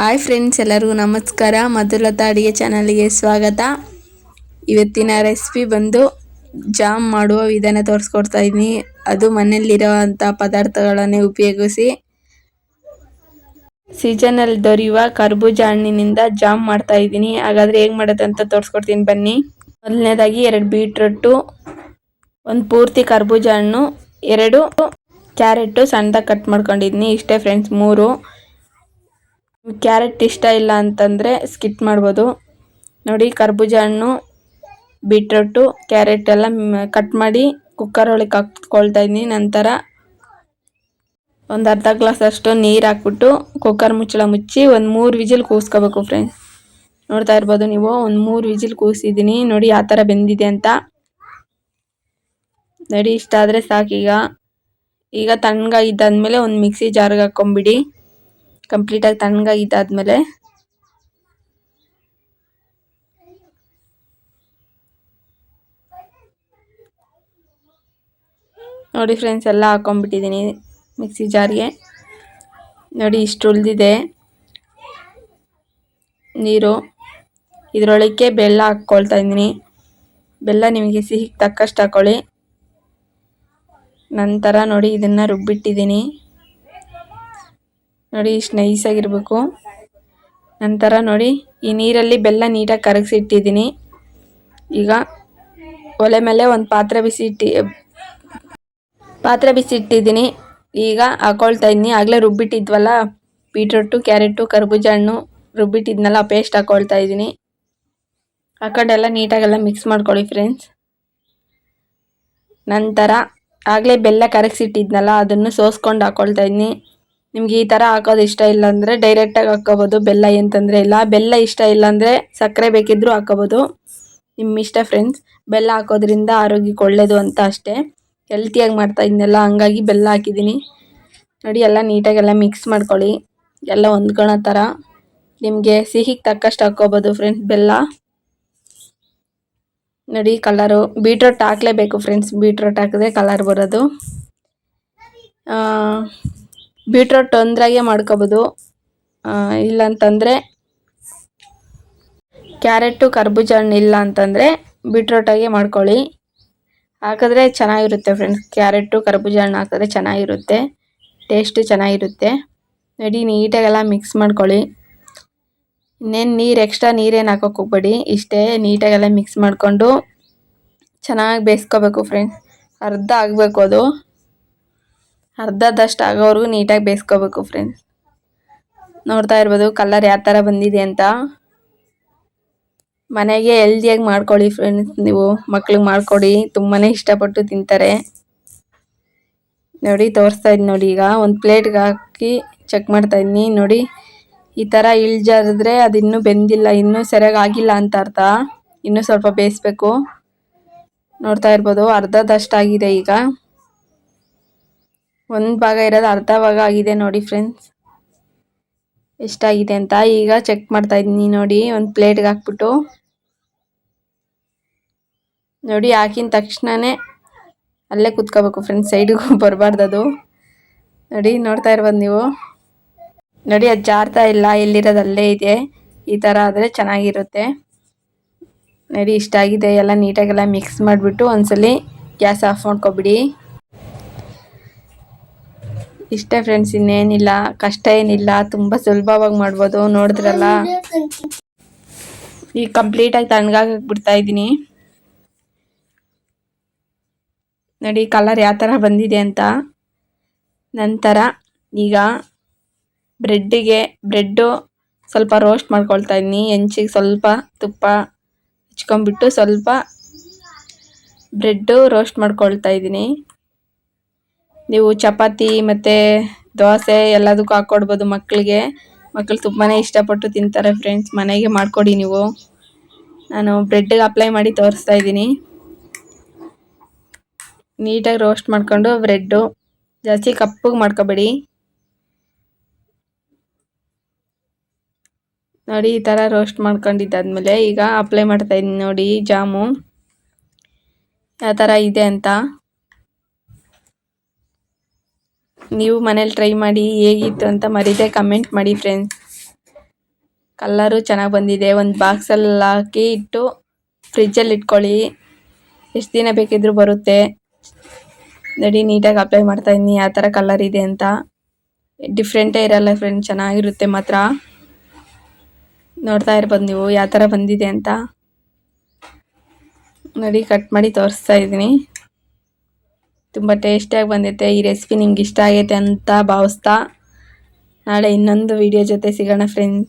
Hi friends ಎಲ್ಲರಿಗೂ ನಮಸ್ಕಾರ. ಮಧುಲತಾ ಅಡುಗೆ ಚಾನಲ್ಗೆ ಸ್ವಾಗತ. ಇವತ್ತಿನ ರೆಸಿಪಿ ಬಂದು ಜಾಮ್ ಮಾಡುವ ವಿಧಾನ ತೋರಿಸ್ಕೊಡ್ತಾ ಇದ್ದೀನಿ. ಅದು ಮನೆಯಲ್ಲಿರುವಂಥ ಪದಾರ್ಥಗಳನ್ನೇ ಉಪಯೋಗಿಸಿ ಸೀಸನಲ್ಲಿ ದೊರೆಯುವ ಕರ್ಬೂಜ ಹಣ್ಣಿನಿಂದ ಜಾಮ್ ಮಾಡ್ತಾ ಇದ್ದೀನಿ. ಹಾಗಾದ್ರೆ ಹೇಗೆ ಮಾಡೋದಂತ ತೋರಿಸ್ಕೊಡ್ತೀನಿ. ಬನ್ನಿ. ಮೊದಲನೇದಾಗಿ ಎರಡು ಬೀಟ್ರೊಟ್ಟು, ಒಂದು ಪೂರ್ತಿ ಕರ್ಬೂಜ ಹಣ್ಣು, ಎರಡು ಕ್ಯಾರೆಟು ಸಣ್ಣದಾಗಿ ಕಟ್ ಮಾಡ್ಕೊಂಡಿದ್ದೀನಿ. ಇಷ್ಟೇ ಫ್ರೆಂಡ್ಸ್ ಮೂರು. ಕ್ಯಾರೆಟ್ ಇಷ್ಟ ಇಲ್ಲ ಅಂತಂದರೆ ಸ್ಕಿಪ್ ಮಾಡ್ಬೋದು. ನೋಡಿ ಕರ್ಬೂಜ ಹಣ್ಣು, ಬೀಟ್ರೂಟು, ಕ್ಯಾರೆಟ್ ಎಲ್ಲ ಕಟ್ ಮಾಡಿ ಕುಕ್ಕರ್ ಒಳಗೆ ಹಾಕ್ಕೊಳ್ತಾ ಇದ್ದೀನಿ. ನಂತರ ಒಂದು ಅರ್ಧ ಗ್ಲಾಸ್ ಅಷ್ಟು ನೀರು ಹಾಕ್ಬಿಟ್ಟು ಕುಕ್ಕರ್ ಮುಚ್ಚಳ ಮುಚ್ಚಿ ಒಂದು ಮೂರು ವಿಜಿಲ್ ಕೂಸ್ಕೋಬೇಕು ಫ್ರೆಂಡ್ಸ್ ನೋಡ್ತಾ ಇರ್ಬೋದು ನೀವು, ಒಂದು ಮೂರು ವಿಜಿಲ್ ಕೂಸಿದ್ದೀನಿ. ನೋಡಿ ಆ ಥರ ಬೆಂದಿದೆ ಅಂತ. ನೋಡಿ, ಇಷ್ಟ ಆದರೆ ಸಾಕೀಗ ಈಗ ತಣ್ಣಗಾಗಿದ್ದಾದ್ಮೇಲೆ ಒಂದು ಮಿಕ್ಸಿ ಜಾರ್ಗೆ ಹಾಕ್ಕೊಂಬಿಡಿ. ಕಂಪ್ಲೀಟಾಗಿ ತಣ್ಣಗಾಗಿದ್ದಾದ್ಮೇಲೆ ನೋಡಿ ಫ್ರೆಂಡ್ಸ್ ಎಲ್ಲ ಹಾಕೊಂಡ್ಬಿಟ್ಟಿದ್ದೀನಿ ಮಿಕ್ಸಿ ಜಾರಿಗೆ. ನೋಡಿ ಇಷ್ಟು ಉಳಿದಿದೆ. ನೀರು. ಇದರೊಳಕ್ಕೆ ಬೆಲ್ಲ ಹಾಕ್ಕೊಳ್ತಾ ಇದ್ದೀನಿ. ಬೆಲ್ಲ ನಿಮಗೆ ಸಿಹಿಗೆ ತಕ್ಕಷ್ಟು ಹಾಕ್ಕೊಳ್ಳಿ ನಂತರ ನೋಡಿ ಇದನ್ನು ರುಬ್ಬಿಟ್ಟಿದ್ದೀನಿ ನೋಡಿ, ಇಷ್ಟು ನೈಸಾಗಿರಬೇಕು ನಂತರ ನೋಡಿ, ಈ ನೀರಲ್ಲಿ ಬೆಲ್ಲ ನೀಟಾಗಿ ಕರಗಿಸಿಟ್ಟಿದ್ದೀನಿ. ಈಗ ಒಲೆ ಮೇಲೆ ಒಂದು ಪಾತ್ರೆ ಬಿಸಿ ಇಟ್ಟಿ ಪಾತ್ರೆ ಬಿಸಿ ಇಟ್ಟಿದ್ದೀನಿ ಈಗ ಹಾಕೊಳ್ತಾ ಇದ್ದೀನಿ. ಆಗಲೇ ರುಬ್ಬಿಟ್ಟಿದ್ವಲ್ಲ, ಬೀಟ್ರೂಟು, ಕ್ಯಾರೆಟು, ಕರ್ಬೂಜ ಹಣ್ಣು ರುಬ್ಬಿಟ್ಟಿದ್ನೆಲ್ಲ ಪೇಸ್ಟ್ ಹಾಕೊಳ್ತಾ ಇದ್ದೀನಿ. ಹಾಕೊಂಡೆಲ್ಲ ನೀಟಾಗೆಲ್ಲ ಮಿಕ್ಸ್ ಮಾಡ್ಕೊಳ್ಳಿ ಫ್ರೆಂಡ್ಸ್ ನಂತರ ಆಗಲೇ ಬೆಲ್ಲ ಕರಗಿಸಿಟ್ಟಿದ್ನಲ್ಲ, ಅದನ್ನು ಸೋಸ್ಕೊಂಡು ಹಾಕೊಳ್ತಾ ಇದ್ದೀನಿ. ನಿಮ್ಗೆ ಈ ಥರ ಹಾಕೋದು ಇಷ್ಟ ಇಲ್ಲ ಅಂದರೆ ಡೈರೆಕ್ಟಾಗಿ ಹಾಕೋಬಹುದು ಬೆಲ್ಲ ಏನು ಇಲ್ಲ. ಬೆಲ್ಲ ಇಷ್ಟ ಇಲ್ಲ ಅಂದರೆ ಸಕ್ಕರೆ ಬೇಕಿದ್ದರೂ ಹಾಕೋಬೋದು ನಿಮ್ಮ ಇಷ್ಟ ಫ್ರೆಂಡ್ಸ್ ಬೆಲ್ಲ ಹಾಕೋದ್ರಿಂದ ಆರೋಗ್ಯಕ್ಕೆ ಒಳ್ಳೆಯದು ಅಂತ ಅಷ್ಟೇ. ಹೆಲ್ತಿಯಾಗಿ ಮಾಡ್ತಾ ಇದ್ನೆಲ್ಲ, ಹಂಗಾಗಿ ಬೆಲ್ಲ ಹಾಕಿದ್ದೀನಿ ನೋಡಿ, ಎಲ್ಲ ನೀಟಾಗೆಲ್ಲ ಮಿಕ್ಸ್ ಮಾಡ್ಕೊಳ್ಳಿ. ಎಲ್ಲ ಹೊಂದ್ಕೊಳೋ ಥರ ನಿಮಗೆ ಸಿಹಿಗೆ ತಕ್ಕಷ್ಟು ಹಾಕ್ಕೋಬೋದು ಫ್ರೆಂಡ್ಸ್ ಬೆಲ್ಲ. ನೋಡಿ ಕಲರು ಬೀಟ್ರೋಟ್ ಹಾಕಲೇಬೇಕು ಫ್ರೆಂಡ್ಸ್ ಬೀಟ್ರೋಟ್ ಹಾಕಿದ್ರೆ ಕಲರ್ ಬರೋದು. ಬೀಟ್ರೋಟ್ ತೊಂದರೆಗೆ ಮಾಡ್ಕೋಬೋದು. ಇಲ್ಲಂತಂದರೆ ಕ್ಯಾರೆಟು, ಕರ್ಬೂಜ ಹಣ್ಣು ಇಲ್ಲ ಅಂತಂದರೆ ಬೀಟ್ರೋಟಾಗೆ ಮಾಡ್ಕೊಳ್ಳಿ. ಹಾಕಿದ್ರೆ ಚೆನ್ನಾಗಿರುತ್ತೆ ಫ್ರೆಂಡ್ಸ್ ಕ್ಯಾರೆಟು, ಕರ್ಬೂಜ ಹಣ್ಣು ಹಾಕಿದ್ರೆ ಚೆನ್ನಾಗಿರುತ್ತೆ. ಟೇಸ್ಟು ಚೆನ್ನಾಗಿರುತ್ತೆ. ನೋಡಿ, ನೀಟಾಗೆಲ್ಲ ಮಿಕ್ಸ್ ಮಾಡ್ಕೊಳ್ಳಿ. ಇನ್ನೇನು ನೀರು ಎಕ್ಸ್ಟ್ರಾ ನೀರೇನು ಹಾಕೋಕೆ ಹೋಗ್ಬೇಡಿ. ಇಷ್ಟೇ ನೀಟಾಗೆಲ್ಲ ಮಿಕ್ಸ್ ಮಾಡಿಕೊಂಡು ಚೆನ್ನಾಗಿ ಬೇಯಿಸ್ಕೋಬೇಕು ಫ್ರೆಂಡ್ಸ್ ಅರ್ಧ ಆಗಬೇಕು ಅದು. ಅರ್ಧದಷ್ಟು ಆಗೋವರೆಗೂ ನೀಟಾಗಿ ಬೇಯಿಸ್ಕೋಬೇಕು ಫ್ರೆಂಡ್ಸ್ ನೋಡ್ತಾ ಇರ್ಬೋದು ಕಲರ್ ಯಾವ ಥರ ಬಂದಿದೆ ಅಂತ. ಮನೆಗೆ ಹೆಲ್ದಿಯಾಗಿ ಮಾಡ್ಕೊಳ್ಳಿ ಫ್ರೆಂಡ್ಸ್ ನೀವು. ಮಕ್ಳಿಗೆ ಮಾಡ್ಕೊಡಿ. ತುಂಬಾ ಇಷ್ಟಪಟ್ಟು ತಿಂತಾರೆ. ನೋಡಿ ತೋರಿಸ್ತಾ ಇದ್ದೀನಿ ನೋಡಿ ಈಗ. ಒಂದು ಪ್ಲೇಟ್ಗೆ ಹಾಕಿ ಚೆಕ್ ಮಾಡ್ತಾ ಇದ್ದೀನಿ ನೋಡಿ ಈ ಥರ ಇಳ್ಜಾರಿದ್ರೆ ಅದು ಇನ್ನೂ ಬೆಂದಿಲ್ಲ, ಇನ್ನೂ ಸರಿಯಾಗಿ ಆಗಿಲ್ಲ ಅಂತ ಅರ್ಥ. ಇನ್ನೂ ಸ್ವಲ್ಪ ಬೇಯಿಸ್ಬೇಕು. ನೋಡ್ತಾ ಇರ್ಬೋದು ಅರ್ಧದಷ್ಟಾಗಿದೆ ಈಗ. ಒಂದು ಭಾಗ ಇರೋದು ಅರ್ಧ ಭಾಗ ಆಗಿದೆ ನೋಡಿ ಫ್ರೆಂಡ್ಸ್ ಎಷ್ಟಾಗಿದೆ ಅಂತ ಈಗ ಚೆಕ್ ಮಾಡ್ತಾ ಇದ್ದೀನಿ ನೋಡಿ, ಒಂದು ಪ್ಲೇಟ್ಗೆ ಹಾಕ್ಬಿಟ್ಟು. ನೋಡಿ, ಹಾಕಿನ ತಕ್ಷಣನೇ ಅಲ್ಲೇ ಕುತ್ಕೋಬೇಕು ಫ್ರೆಂಡ್ಸ್ ಸೈಡಿಗೂ ಬರಬಾರ್ದು ಅದು. ನೋಡಿ, ನೋಡ್ತಾ ಇರ್ಬೋದು ನೀವು. ನೋಡಿ, ಅದು ಜಾರ್ತಾ ಇಲ್ಲ, ಎಲ್ಲಿರೋದು ಅಲ್ಲೇ ಇದೆ. ಈ ಥರ ಆದರೆ ಚೆನ್ನಾಗಿರುತ್ತೆ. ನೋಡಿ, ಇಷ್ಟಾಗಿದೆ, ಎಲ್ಲ ನೀಟಾಗೆಲ್ಲ ಮಿಕ್ಸ್ ಮಾಡಿಬಿಟ್ಟು ಒಂದ್ಸಲಿ ಗ್ಯಾಸ್ ಆಫ್ ಮಾಡ್ಕೊಬಿಡಿ. ಇಷ್ಟೇ ಫ್ರೆಂಡ್ಸ್ ಇನ್ನೇನಿಲ್ಲ, ಕಷ್ಟ ಏನಿಲ್ಲ, ತುಂಬ ಸುಲಭವಾಗಿ ಮಾಡ್ಬೋದು, ನೋಡಿದ್ರಲ್ಲ? ಈಗ ಕಂಪ್ಲೀಟಾಗಿ ತಣ್ಣಗಾಗಿ ಬಿಡ್ತಾ ಇದ್ದೀನಿ. ನೋಡಿ ಕಲರ್ ಯಾವ ಥರ ಬಂದಿದೆ ಅಂತ. ನಂತರ ಈಗ ಬ್ರೆಡ್ಡಿಗೆ ಬ್ರೆಡ್ಡು ಸ್ವಲ್ಪ ರೋಸ್ಟ್ ಮಾಡ್ಕೊಳ್ತಾ ಇದ್ದೀನಿ. ಹೆಂಚಿಗೆ ಸ್ವಲ್ಪ ತುಪ್ಪ ಹಚ್ಕೊಂಬಿಟ್ಟು ಸ್ವಲ್ಪ ಬ್ರೆಡ್ಡು ರೋಸ್ಟ್ ಮಾಡ್ಕೊಳ್ತಾ ಇದ್ದೀನಿ. ನೀವು ಚಪಾತಿ ಮತ್ತು ದೋಸೆ ಎಲ್ಲದಕ್ಕೂ ಹಾಕ್ಕೊಡ್ಬೋದು ಮಕ್ಕಳಿಗೆ. ಮಕ್ಕಳು ತುಂಬಾ ಇಷ್ಟಪಟ್ಟು ತಿಂತಾರೆ ಫ್ರೆಂಡ್ಸ್ ಮನೆಗೆ ಮಾಡಿಕೊಡಿ ನೀವು. ನಾನು ಬ್ರೆಡ್ಗೆ ಅಪ್ಲೈ ಮಾಡಿ ತೋರಿಸ್ತಾ ಇದ್ದೀನಿ. ನೀಟಾಗಿ ರೋಸ್ಟ್ ಮಾಡ್ಕೊಂಡು ಬ್ರೆಡ್ಡು ಜಾಸ್ತಿ ಕಪ್ಪಗೆ ಮಾಡ್ಕೋಬೇಡಿ. ನೋಡಿ, ಈ ಥರ ರೋಸ್ಟ್ ಮಾಡ್ಕೊಂಡಿದ್ದಾದ್ಮೇಲೆ ಈಗ ಅಪ್ಲೈ ಮಾಡ್ತಾ ಇದ್ದೀನಿ ನೋಡಿ ಜಾಮು. ಯಾವ ಥರ ಇದೆ ಅಂತ. ನೀವು ಮನೇಲಿ ಟ್ರೈ ಮಾಡಿ ಹೇಗಿತ್ತು ಅಂತ ಮರೀದೆ ಕಮೆಂಟ್ ಮಾಡಿ ಫ್ರೆಂಡ್ಸ್ ಕಲ್ಲರು ಚೆನ್ನಾಗಿ ಬಂದಿದೆ. ಒಂದು ಬಾಕ್ಸಲ್ಲಿ ಹಾಕಿ ಇಟ್ಟು ಫ್ರಿಜ್ಜಲ್ಲಿ ಇಟ್ಕೊಳ್ಳಿ. ಎಷ್ಟು ದಿನ ಬೇಕಿದ್ರೂ ಬರುತ್ತೆ. ನಡಿ, ನೀಟಾಗಿ ಅಪ್ಲೈ ಮಾಡ್ತಾ ಇದ್ದೀನಿ ಯಾವ ಥರ ಕಲರ್ ಇದೆ ಅಂತ. ಡಿಫ್ರೆಂಟೇ ಇರಲ್ಲ ಫ್ರೆಂಡ್ ಚೆನ್ನಾಗಿರುತ್ತೆ ಮಾತ್ರ. ನೋಡ್ತಾ ಇರ್ಬೋದು ನೀವು ಯಾವ ಥರ ಬಂದಿದೆ ಅಂತ. ನಡಿ ಕಟ್ ಮಾಡಿ ತೋರಿಸ್ತಾ ಇದ್ದೀನಿ. ತುಂಬ ಟೇಸ್ಟಿಯಾಗಿ ಬಂದೈತೆ ಈ ರೆಸಿಪಿ ನಿಮ್ಗೆ ಇಷ್ಟ ಆಗೈತೆ ಅಂತ ಭಾವಿಸ್ತಾ ನಾಳೆ ಇನ್ನೊಂದು ವಿಡಿಯೋ ಜೊತೆ ಸಿಗೋಣ ಫ್ರೆಂಡ್